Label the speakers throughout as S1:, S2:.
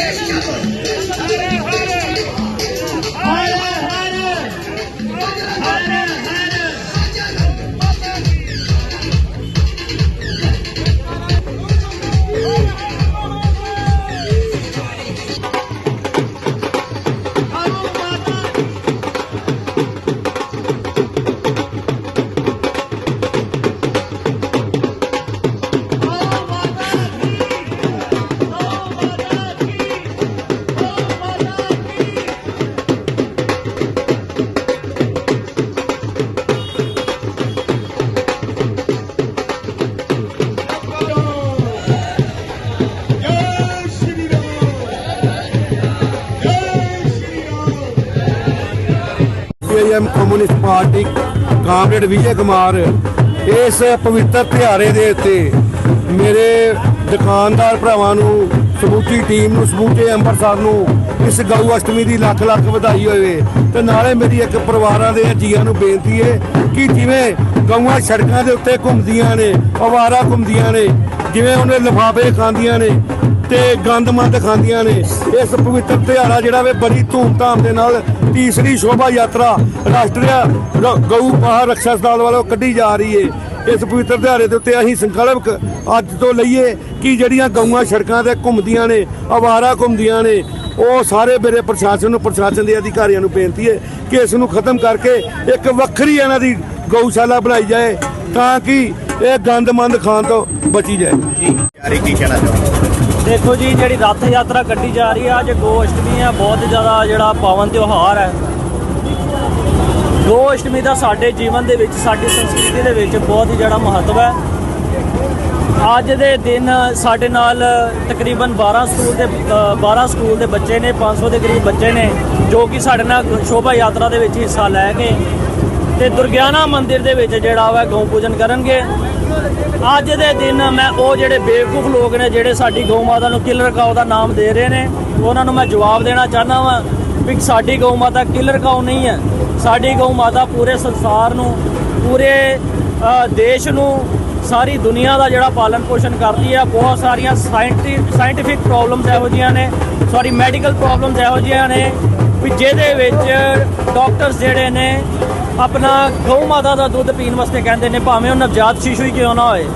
S1: Hare Hare Marxism communist party comrade Vijay Kumar ਇਸ ਪਵਿੱਤਰ ਤਿਹਾਰੇ ਦੇ ਉੱਤੇ ਮੇਰੇ ਦੁਕਾਨਦਾਰ ਭਰਾਵਾਂ ਨੂੰ, ਸਮੂਚੀ ਟੀਮ ਨੂੰ, ਸਮੂਚੇ ਅੰਮ੍ਰਿਤਸਰ ਨੂੰ ਇਸ ਗਊ ਅਸ਼ਟਮੀ ਦੀ ਲੱਖ ਲੱਖ ਵਧਾਈ ਹੋਵੇ ਤੇ ਨਾਲੇ ਮੇਰੀ ਇੱਕ ਪਰਿਵਾਰਾਂ ਦੇ ਜੀਆਂ ਨੂੰ ਬੇਨਤੀ ਹੈ ਕਿ ਜਿਵੇਂ ਗਊਆਂ ਸੜਕਾਂ ਦੇ ਉੱਤੇ ਘੁੰਮਦੀਆਂ ਨੇ, ਅਵਾਰਾ ਘੁੰਮਦੀਆਂ ਨੇ, ਜਿਵੇਂ ਉਹਨੇ ਲਿਫਾਫੇ ਖਾਂਦੀਆਂ ਨੇ ਤੇ ਗੰਦਮੰਦ ਖਾਂਦੀਆਂ ਨੇ। ਇਸ ਪਵਿੱਤਰ ਤਿਉਹਾਰਾ ਜਿਹੜਾ ਵੇ ਬੜੀ ਧੂਮਧਾਮ ਦੇ ਨਾਲ ਤੀਸਰੀ ਸ਼ੋਭਾ ਯਾਤਰਾ ਰਾਸ਼ਟਰੀ ਰ- ਗਊ ਮਹਾ ਰੱਖਿਆ ਸਥਾਨ ਵੱਲੋਂ ਕੱਢੀ ਜਾ ਰਹੀ ਏ। ਇਸ ਪਵਿੱਤਰ ਦਿਹਾੜੇ ਦੇ ਉੱਤੇ ਅਸੀਂ ਸੰਕਲਪ ਅੱਜ ਤੋਂ ਲਈਏ ਕਿ ਜਿਹੜੀਆਂ ਗਊਆਂ ਸੜਕਾਂ ਤੇ ਘੁੰਮਦੀਆਂ ਨੇ ਆਵਾਰਾ ਘੁੰਮਦੀਆਂ ਨੇ, ਉਹ ਸਾਰੇ ਮੇਰੇ ਪ੍ਰਸ਼ਾਸਨ ਨੂੰ, ਪ੍ਰਸ਼ਾਸਨ ਦੇ ਅਧਿਕਾਰੀਆਂ ਨੂੰ ਬੇਨਤੀ ਹੈ ਕਿ ਇਸ ਨੂੰ ਖਤਮ ਕਰਕੇ ਇੱਕ ਵੱਖਰੀ ਇਹਨਾਂ ਦੀ ਗਊਸ਼ਾਲਾ ਬਣਾਈ ਜਾਏ ਤਾਂ ਕਿ ਇਹ ਗੰਦਮੰਦ ਖਾਣ ਤੋਂ ਬਚੀ ਜਾਏ।
S2: ਯਾਰੀ ਕੀ ਕਹਿਣਾ ਚਾਹੁੰਦੇ
S3: ਦੇਖੋ ਜੀ ਜਿਹੜੀ ਰੱਥ ਯਾਤਰਾ ਕੱਢੀ ਜਾ ਰਹੀ ਹੈ ਅੱਜ ਗੋ ਅਸ਼ਟਮੀ ਹੈ ਬਹੁਤ ਜ਼ਿਆਦਾ ਜਿਹੜਾ ਪਾਵਨ ਤਿਉਹਾਰ ਹੈ। ਗੋ ਅਸ਼ਟਮੀ ਦਾ ਸਾਡੇ ਜੀਵਨ ਦੇ ਵਿੱਚ ਸਾਡੀ ਸੰਸਕ੍ਰਿਤੀ ਦੇ ਵਿੱਚ ਬਹੁਤ ਹੀ ਜਿਹੜਾ ਮਹੱਤਵ ਹੈ। ਅੱਜ ਦੇ ਦਿਨ ਸਾਡੇ ਨਾਲ ਤਕਰੀਬਨ 12 ਸਕੂਲ ਦੇ ਅ, 12 ਸਕੂਲ ਦੇ ਬੱਚੇ ਨੇ 500 ਦੇ ਕਰੀਬ ਬੱਚੇ ਨੇ ਜੋ ਕਿ ਸਾਡੇ ਨਾਲ ਸ਼ੋਭਾ ਯਾਤਰਾ ਦੇ ਵਿੱਚ ਹਿੱਸਾ ਲੈ ਕੇ ਤੇ ਦੁਰਗਿਆਨਾ ਮੰਦਿਰ ਦੇ ਵਿੱਚ ਜਿਹੜਾ ਵਾ ਗਊ ਪੂਜਨ ਕਰਨਗੇ। ਅੱਜ ਦੇ ਦਿਨ ਮੈਂ ਉਹ ਜਿਹੜੇ ਬੇਵਕੂਫ ਲੋਕ ਨੇ, ਜਿਹੜੇ ਸਾਡੀ ਗਊ ਮਾਤਾ ਨੂੰ ਕਿਲਰ ਕਾਉ ਦਾ ਨਾਮ ਦੇ ਰਹੇ ਨੇ, ਉਹਨਾਂ ਨੂੰ ਮੈਂ ਜਵਾਬ ਦੇਣਾ ਚਾਹੁੰਦਾ ਵਾਂ ਵੀ ਸਾਡੀ ਗਊ ਮਾਤਾ ਕਿਲਰ ਕਾਉ ਨਹੀਂ ਹੈ। ਸਾਡੀ ਗਊ ਮਾਤਾ ਪੂਰੇ ਸੰਸਾਰ ਨੂੰ, ਪੂਰੇ ਦੇਸ਼ ਨੂੰ, ਸਾਰੀ ਦੁਨੀਆ ਦਾ ਜਿਹੜਾ ਪਾਲਣ ਪੋਸ਼ਣ ਕਰਦੀ ਹੈ। ਬਹੁਤ ਸਾਰੀਆਂ ਸਾਇੰਟਿਫਿਕ ਪ੍ਰੋਬਲਮਸ ਇਹੋ ਜਿਹੀਆਂ ਨੇ, ਸੌਰੀ ਮੈਡੀਕਲ ਪ੍ਰੋਬਲਮਸ ਇਹੋ ਜਿਹੀਆਂ ਨੇ, ਵੀ ਜਿਹਦੇ ਵਿੱਚ ਡਾਕਟਰਸ ਜਿਹੜੇ ਨੇ ਆਪਣਾ ਗਊ ਮਾਤਾ ਦਾ ਦੁੱਧ ਪੀਣ ਵਾਸਤੇ ਕਹਿੰਦੇ ਨੇ, ਭਾਵੇਂ ਉਹ ਨਵਜਾਤ ਸ਼ੀਸ਼ੂ ਹੀ ਕਿਉਂ ਨਾ ਹੋਏ।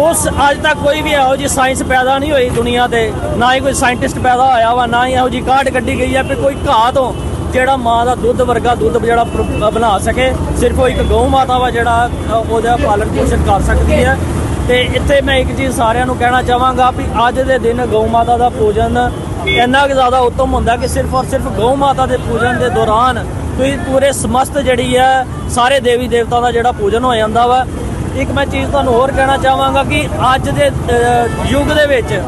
S3: ਉਸ ਅੱਜ ਤੱਕ ਕੋਈ ਵੀ ਇਹੋ ਜਿਹੀ ਸਾਇੰਸ ਪੈਦਾ ਨਹੀਂ ਹੋਈ ਦੁਨੀਆ ਤੇ, ਨਾ ਹੀ ਕੋਈ ਸਾਇੰਟਿਸਟ ਪੈਦਾ ਹੋਇਆ ਵਾ, ਨਾ ਹੀ ਇਹੋ ਜਿਹੀ ਕਾਢ ਕੱਢੀ ਗਈ ਹੈ ਵੀ ਕੋਈ ਘਾਹ ਤੋਂ ਜਿਹੜਾ ਮਾਂ ਦਾ ਦੁੱਧ ਵਰਗਾ ਦੁੱਧ ਜਿਹੜਾ ਬਣਾ ਸਕੇ, ਸਿਰਫ ਉਹ ਇੱਕ ਗਊ ਮਾਤਾ ਵਾ ਜਿਹੜਾ ਉਹਦਾ ਪਾਲਣ ਪੋਸ਼ਣ ਕਰ ਸਕਦੀ ਹੈ। ਤੇ ਇੱਥੇ ਮੈਂ ਇੱਕ ਚੀਜ਼ ਸਾਰਿਆਂ ਨੂੰ ਕਹਿਣਾ ਚਾਹਾਂਗਾ ਵੀ ਅੱਜ ਦੇ ਦਿਨ ਗਊ ਮਾਤਾ ਦਾ ਪੂਜਨ ਇੰਨਾ ਕਿ ਜ਼ਿਆਦਾ ਉੱਤਮ ਹੁੰਦਾ ਕਿ ਸਿਰਫ ਔਰ ਸਿਰਫ ਗਊ ਮਾਤਾ ਦੇ ਪੂਜਨ ਦੇ ਦੌਰਾਨ ਤੁਸੀਂ ਪੂਰੇ ਸਮਸਤ ਜਿਹੜੀ ਹੈ ਸਾਰੇ ਦੇਵੀ ਦੇਵਤਾ ਦਾ ਜਿਹੜਾ ਪੂਜਨ ਹੋ ਜਾਂਦਾ ਵਾ। ਇੱਕ ਮੈਂ ਚੀਜ਼ ਤੁਹਾਨੂੰ ਹੋਰ ਕਹਿਣਾ ਚਾਹਾਂਗਾ ਕਿ ਅੱਜ ਦੇ ਯੁੱਗ ਦੇ ਵਿੱਚ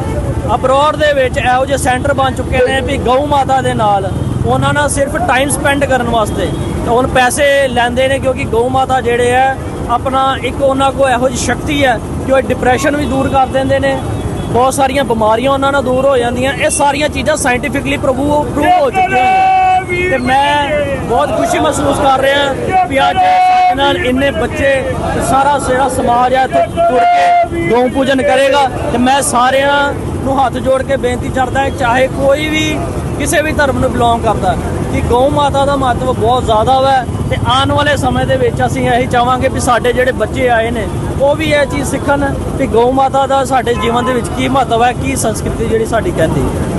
S3: ਅਬਰੋਡ ਦੇ ਵਿੱਚ ਇਹੋ ਜਿਹੇ ਸੈਂਟਰ ਬਣ ਚੁੱਕੇ ਨੇ ਵੀ ਗਊ ਮਾਤਾ ਦੇ ਨਾਲ ਉਹਨਾਂ ਨਾਲ ਸਿਰਫ ਟਾਈਮ ਸਪੈਂਡ ਕਰਨ ਵਾਸਤੇ। ਹੁਣ ਪੈਸੇ ਲੈਂਦੇ ਨੇ ਕਿਉਂਕਿ ਗਊ ਮਾਤਾ ਜਿਹੜੇ ਹੈ ਆਪਣਾ ਇੱਕ ਉਹਨਾਂ ਕੋਲ ਇਹੋ ਜਿਹੀ ਸ਼ਕਤੀ ਹੈ ਕਿ ਉਹ ਡਿਪਰੈਸ਼ਨ ਵੀ ਦੂਰ ਕਰ ਦਿੰਦੇ ਨੇ। ਬਹੁਤ ਸਾਰੀਆਂ ਬਿਮਾਰੀਆਂ ਉਹਨਾਂ ਨਾਲ ਦੂਰ ਹੋ ਜਾਂਦੀਆਂ। ਇਹ ਸਾਰੀਆਂ ਚੀਜ਼ਾਂ ਸਾਇੰਟੀਫਿਕਲੀ ਪ੍ਰੂਵ ਪ੍ਰੂਵ ਹੋ ਚੁੱਕੀਆਂ ਨੇ। ਤੇ ਮੈਂ ਬਹੁਤ ਖੁਸ਼ੀ ਮਹਿਸੂਸ ਕਰ ਰਿਹਾ ਵੀ ਅੱਜ ਸਾਡੇ ਨਾਲ ਇੰਨੇ ਬੱਚੇ ਤੇ ਸਾਰਾ ਜਿਹੜਾ ਸਮਾਜ ਹੈ ਇੱਥੇ ਤੁਰ ਕੇ ਗਊ ਪੂਜਨ ਕਰੇਗਾ ਤੇ ਮੈਂ ਸਾਰਿਆਂ ਨੂੰ ਹੱਥ ਜੋੜ ਕੇ ਬੇਨਤੀ ਕਰਦਾ ਹਾਂ ਚਾਹੇ ਕੋਈ ਵੀ ਕਿਸੇ ਵੀ ਧਰਮ ਨੂੰ ਬਿਲੋਂਗ ਕਰਦਾ ਹੈ, ਕਿ ਗਊ ਮਾਤਾ ਦਾ ਮਹੱਤਵ ਬਹੁਤ ਜ਼ਿਆਦਾ ਵਾ ਤੇ ਆਉਣ ਵਾਲੇ ਸਮੇਂ ਦੇ ਵਿੱਚ ਅਸੀਂ ਇਹੀ ਚਾਹਾਂਗੇ ਵੀ ਸਾਡੇ ਜਿਹੜੇ ਬੱਚੇ ਆਏ ਨੇ ਉਹ ਵੀ ਇਹ ਚੀਜ਼ ਸਿੱਖਣ ਕਿ ਗਊ ਮਾਤਾ ਦਾ ਸਾਡੇ ਜੀਵਨ ਦੇ ਵਿੱਚ ਕੀ ਮਹੱਤਵ ਹੈ ਕੀ ਸੰਸਕ੍ਰਿਤੀ ਜਿਹੜੀ ਸਾਡੀ ਕਹਿੰਦੀ ਹੈ।